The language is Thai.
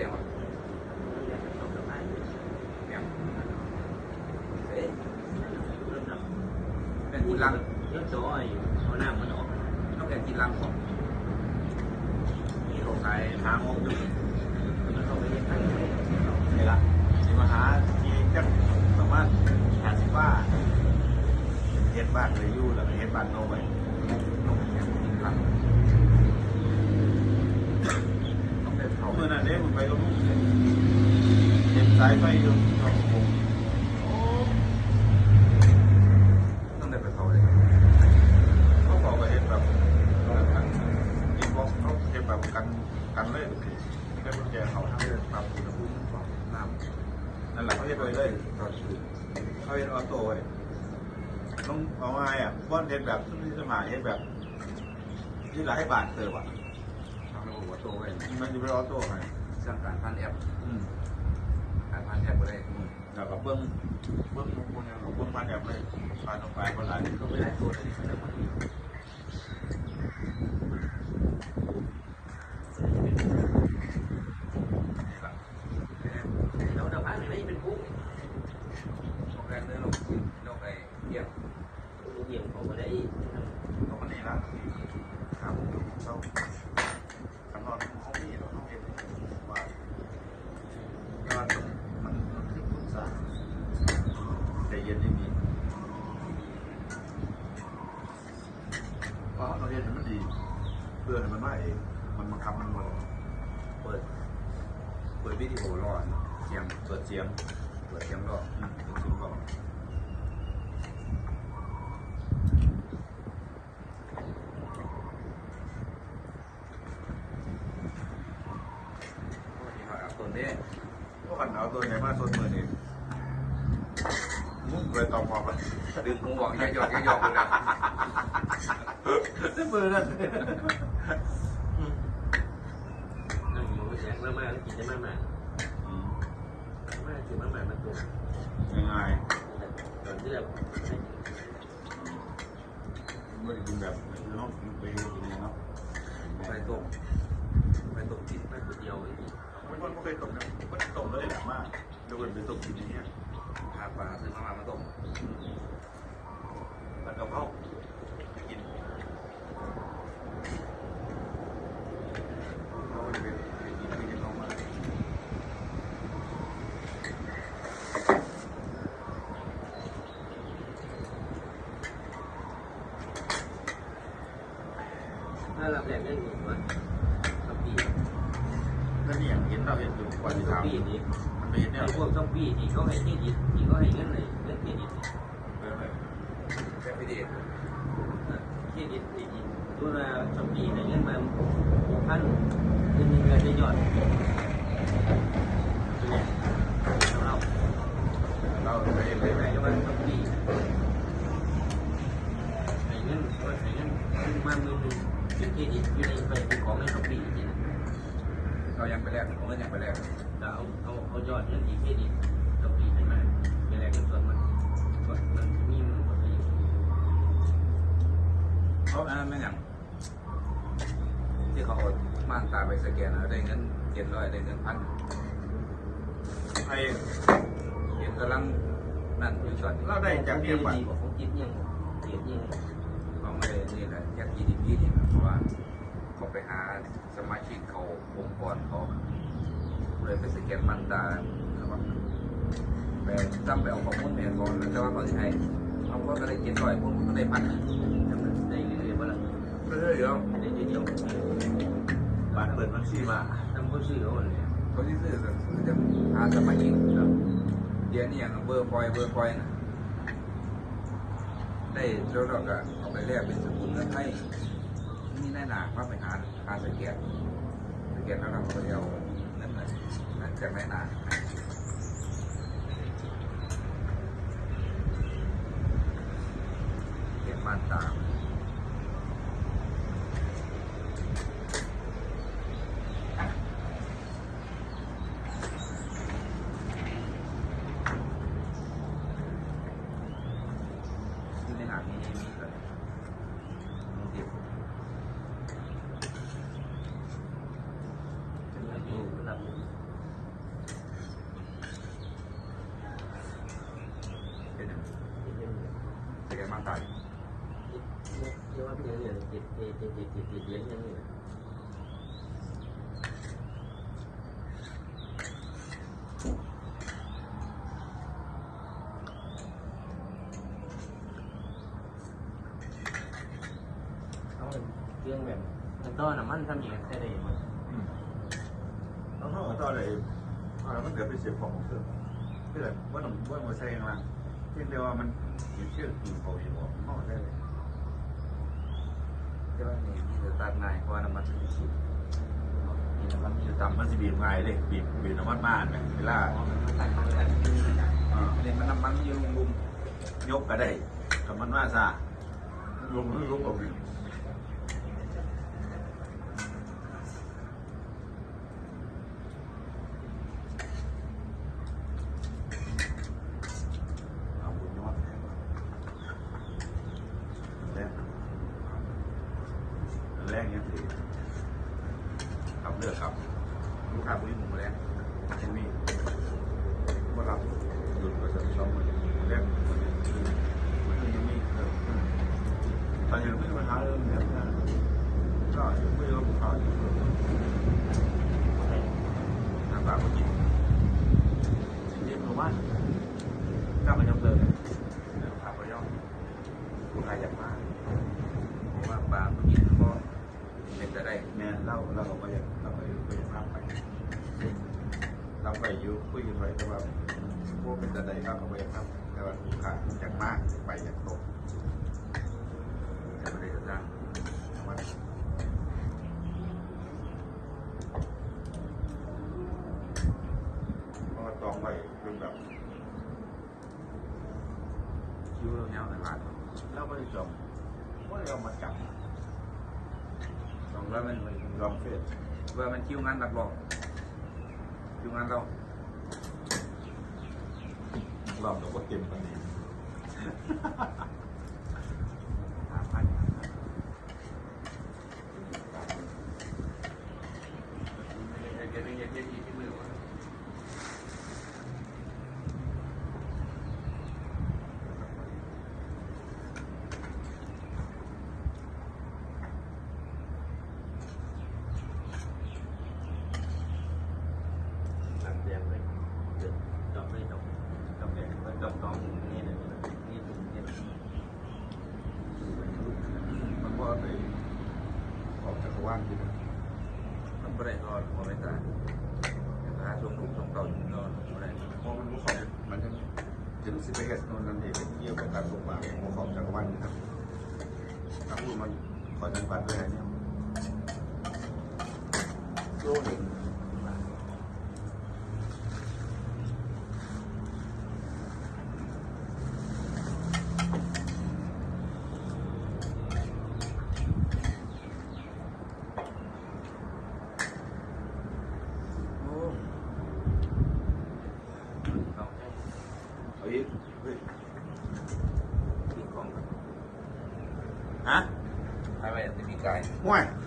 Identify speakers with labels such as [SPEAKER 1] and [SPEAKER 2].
[SPEAKER 1] ดงวะเนี่ยเอ๊ะเป็นกินลัง
[SPEAKER 2] เยอะจ้อยเอาหน้ามันออก
[SPEAKER 1] ต้องเป็นกินลังของ
[SPEAKER 2] มีโรคไตทางออกอยู่มันเข้าไปยังไง
[SPEAKER 3] นี่ละสิมาหาทีจักประมาณหาสิบว่าเฮ็ดบ้านเลยอยู่แล้วเฮ็ดบ้านโนไว้
[SPEAKER 1] ต้องเป็นกินลังต้องเป็นเขา
[SPEAKER 3] เมือนั้นเด้ผมไปกับลูกเห็นสายไฟอยู่ตรงผม
[SPEAKER 1] ต้องได้ไปเขาเลย
[SPEAKER 3] เขาบอกว่าเฮ็ดแบบกันอินบ็อกเขาเฮ็ดแบบกันกันเลยนี่ก็กุญแจเขาทำเลยปรับอุณหภูมิปรับ
[SPEAKER 1] น้
[SPEAKER 3] นั่นแหละเขาเฮ็ดไว้เลย
[SPEAKER 1] ตอนคืน
[SPEAKER 3] เขาเฮ็ดออโต้ไว้ต้องเอาไงอะบ้านเฮ็ดแบบที่สมัยเฮ็ดแบบที่หลายบาทเติบอะ
[SPEAKER 1] ทำระบบวัตโต้ไว้
[SPEAKER 3] มันจะเป็นออโต้ไง
[SPEAKER 1] สร้างการพันแอป
[SPEAKER 3] อืม
[SPEAKER 1] การพันแอปก็ได้
[SPEAKER 3] อืมแล้วก็เบิ้งเบิ้งพวกนี้เบิ้งมาแบบเลยพาลงไปคนหลาย
[SPEAKER 1] ก็ไม่ได้ตัวเลยที่เขาได้มาดี
[SPEAKER 3] นี่แหละ
[SPEAKER 2] แล้วดาวพันไม่เป็นกุ้ง
[SPEAKER 1] โรงแรมเนื้อลงนกไอ้เกี่ยว
[SPEAKER 2] ลูกเหี่ยวเขาไม่ได้
[SPEAKER 3] ต้องมานี่ละครับเขาคำนวณเขามีเราต้องเห็นว่าว่ามันมันคือคุณสาใจเย็นไม่มีเพราะเราเรียนมันดี เพื่อนมันไม่เอง มันบังคับมันมา
[SPEAKER 1] เปิด เปิดวิดีโอรอดเสียงเปิดเสียง เปิดเสียงรอ
[SPEAKER 3] อืม
[SPEAKER 1] เปิดเสียงรอดอ้ยหอยเอาตัวนี้
[SPEAKER 3] ก็ขันเอาตัวไหนมาตัวมือนี่มุ่ง เลยตอมอไป
[SPEAKER 1] ดึงหูบอกอย่าหยอกอย่าหยอกเลยนะ
[SPEAKER 3] ได้มือนั่น
[SPEAKER 2] นั่งอยู่แสงมากๆแล้วกินได้มากๆมากคือมากๆมันตัว
[SPEAKER 3] ยังไง
[SPEAKER 2] ตอนที่แบบ
[SPEAKER 3] ไม่ได้กินแบบน้องไปกินเนาะ
[SPEAKER 1] ไปตรงไปตรงที่
[SPEAKER 2] ไม่ตัวเดียวไอ้นี่
[SPEAKER 3] ไม่ว่าไม่เคยตกนะไม่ตกเลยแหละมากดูกันไปตกกินอย่างเงี้ย
[SPEAKER 1] หาซื้อมามามาตรง
[SPEAKER 3] แล้วกับเขาไปกินเขาจะไปกินไปกินเขามา
[SPEAKER 2] ถ้าเราแบบนี้อยู่ว่าสปี
[SPEAKER 3] แล้วนี่อย่างเห็นเราเห็นอยู่กว่าที่ทำ
[SPEAKER 2] ปีนี่
[SPEAKER 3] มัน ไปเห็นเนี่ย
[SPEAKER 2] ไอ้พวกสปีที่เขาให้เครดิตที่เขาให้เงินเลยเงินเครดิต
[SPEAKER 3] เออ
[SPEAKER 1] แค่พิเดช
[SPEAKER 2] เครดิตเครดิตตัวละสองปีให้เงินมาหกพันเงินเงินได้ยอดเรา
[SPEAKER 3] เราไป
[SPEAKER 2] ไป
[SPEAKER 3] ย
[SPEAKER 2] ไหน
[SPEAKER 3] ไหม
[SPEAKER 2] ก็มันสปีให้เงินก็ให้เงินมาเงินหนึ่งเครดิตอยู่ในไปเป็นของในสองปีนี่นะ
[SPEAKER 1] เรายังไปแลกเอาเงินยังไปแลก
[SPEAKER 2] เราเอาเอาเอายอดเงินที่เครดิตสปีให้มาเป็นแรงเงินส่วนมันมันมีมันหมดเลย
[SPEAKER 1] เขาอันนั้นไม่ยังที่เขาเอาม่านตาไปสแกนแล้วได้เงินเจ็ดร้อยได้เงินพัน
[SPEAKER 3] ไอ้
[SPEAKER 1] เห็นกำลังนั่นอยู่ตอนนี้
[SPEAKER 3] เราได้จากเรียกบัตร
[SPEAKER 2] ของจิตยังเกียรติยัง
[SPEAKER 1] เขาไม่ได้นี่แหละจาก GDP นี่นะเพราะว่า เขาไปหาสมาชิกเขาองค์กรเขาเลยไปสแกนมันตาแล้วว่าไปจำไปเอาข้อมูลแม่ก่อนแล้วแต่ว่าเขาจะให้เขาก็ได้เจ็ดร้อยผมก็ได้พันหนึ่ง
[SPEAKER 2] ได้เรื่อยๆบ้าง
[SPEAKER 1] ไม่ใช่เดี๋ยว
[SPEAKER 2] ได้เดียว
[SPEAKER 3] บัตรเปิดบัญชีมา
[SPEAKER 2] ทำก็ซื้อเขาเลย
[SPEAKER 1] เขาที่ซื้อก็จะหาสมาชิกครับเดี๋ยวนี้อย่างเบอร์คอยเบอร์คอยนะได้แล้วเราก็เอาไปแลกเป็นสกุลเงินไทย นี่แน่หนาก็ไปหาหาสแกนสแกนแล้วเราก็ไปเอานั่นเลยนั่นจะไม่นาเก็บบ้านตาม ที่ในหางนี้มีเลยมันเก็บ
[SPEAKER 2] จะมีอายุระดับา
[SPEAKER 1] งกาย
[SPEAKER 2] เรียกว่าเป็นยังไงติดติดติดติดติดติดเลี้ยงยังไงเอาเรื่องแบบมันต้อนน้ำมันทำอย่างไรได้มั้ง
[SPEAKER 3] แล้วเขาก็ต่อเลยเอาแล้วมันเกิดเป็นเสียงของเพื่อนเพื่อนว่าหนุ่มว่ามาใส่ข้างล่างเพียงแต่ว่ามัน เขียนชื่อกินเขาอยู่บอกเขาได้เลย
[SPEAKER 1] แต่ว่านี่มีแต่ตัดง่ายเพราะว่าน้ำมันจะสูงมีน้ำมันอยู่
[SPEAKER 3] ต่ำ
[SPEAKER 1] ต่ำ
[SPEAKER 3] มันจะบีบง่ายเลยบีบบีบน้ำมันมากเนี่ยเวลา
[SPEAKER 2] เนี่ยมัน
[SPEAKER 1] น้ำมันยู่ลุม
[SPEAKER 3] ยกก็ได้กับมันว่าซะลุมลุมกับบีบเอาบุญยอดแรกแรกยังสิ
[SPEAKER 1] ๆขับ เลือกครับลูกค้าบุญหมูแรง
[SPEAKER 3] ยังมีว่ารับหยุดไปสักสองวันแรกมันยังมีเออตอนยังไม่มีปัญหาเรื่องนี้นะก็ยังไม่รู้ข่าวอยู่
[SPEAKER 1] น้ำปลาก็กิน
[SPEAKER 3] เรียนรู้ว่าก็มันยังเดิน
[SPEAKER 1] ขับก็ย่อมลูกค้าอยากมากเพราะว่าปลาก็กินก็เป็นจะได้
[SPEAKER 3] แม่เราเราก็ยังเราก็ยังภาพไปเราไปอยู่ คุยกันไปแต่ว่าพวกเป็นแต่ใดเราก็ไปครับ แต่ว่าลูกค้าอยากมากไปอย่ากตก
[SPEAKER 1] แต่ไม่ได้จะจ้าง
[SPEAKER 3] มันเพราะว่าตองไว้เป็นแบบ
[SPEAKER 1] คิ้วเราเนี้ยในร้าน
[SPEAKER 3] เราไม่ได้จองว่าเรามาจับ
[SPEAKER 1] สองร้อยมันมัน
[SPEAKER 3] ลองเฟส
[SPEAKER 1] เพื่อมันคิ้วงานรับรองคิ้วงานเรา
[SPEAKER 3] ลองเราก็เต็มกันนี้
[SPEAKER 1] หาพันเย็นเย็นเย็นที่มือวะ
[SPEAKER 2] หลังเตียงเลยเดือดดอกไม่ดอกดอกแดงก็ดอกตองนี่นะนี่เป็นนี่
[SPEAKER 3] มันก็ไป ออกจากว่างที่มัน
[SPEAKER 1] มันไม่ได้ทอดหัวไม่ตายแต่ถ้าช่วงลูกช่วงเก่าอยู่นอนไม่ได้
[SPEAKER 3] เพราะมันรู้ของมันจะถึงสิบเอ็ดนนนั่นเองเกี่ยวกับการส่งมาของของจากวันนะครับถ้าพูดมันขอจังหวัดด้วยเนี่ยโลหนึ่ง
[SPEAKER 1] โอ้เอา
[SPEAKER 3] เฮ้ยเฮ้ย
[SPEAKER 1] ที่